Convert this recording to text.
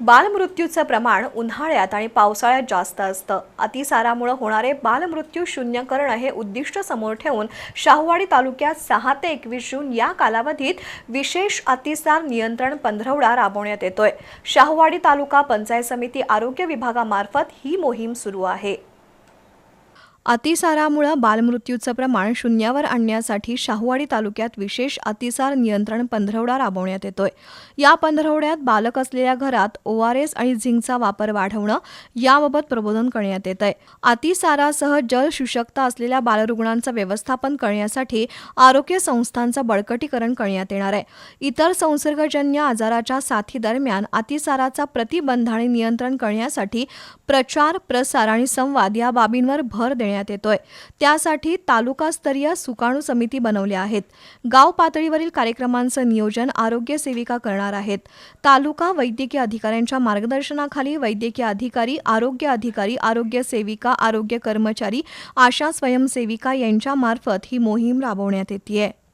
बालमृत्यूचं प्रमाण उन्हाळ्यात आणि पावसाळ्यात जास्त असतं. अतिसारामुळे होणारे बालमृत्यू शून्य करणं हे उद्दिष्ट समोर ठेवून शाहूवाडी तालुक्यात सहा ते एकवीस जून या कालावधीत विशेष अतिसार नियंत्रण पंधरवडा राबवण्यात येतोय. शाहूवाडी तालुका पंचायत समिती आरोग्य विभागामार्फत ही मोहीम सुरू आहे. अतिसारामुळं बालमृत्यूचं प्रमाण शून्यावर आणण्यासाठी शाहूवाडी तालुक्यात विशेष अतिसार नियंत्रण पंधरवडा राबवण्यात येतोय. या पंधरवड्यात बालक असलेल्या घरात ओ आर एस आणि झिंकचा वापर वाढवणं याबाबत प्रबोधन करण्यात येत आहे अतिसारासह जल जलशुषकता असलेल्या बालरुग्णांचं व्यवस्थापन करण्यासाठी आरोग्य संस्थांचं बळकटीकरण करण्यात येणार आहे. इतर संसर्गजन्य आजाराच्या साथीदरम्यान अतिसाराचा प्रतिबंध आणि नियंत्रण करण्यासाठी प्रचार प्रसार आणि संवाद या बाबींवर भर देण्यात येतोय. त्यासाठी तालुकास्तरीय सुकाणू समिती बनवल्या आहेत. गाव पातळीवरील कार्यक्रमांचं नियोजन आरोग्य सेविका करणार आहेत. तालुका वैद्यकीय अधिकाऱ्यांच्या मार्गदर्शनाखाली वैद्यकीय अधिकारी आरोग्य अधिकारी आरोग्य सेविका आरोग्य कर्मचारी आशा स्वयंसेविका यांच्या मार्फत ही मोहीम राबवण्यात येते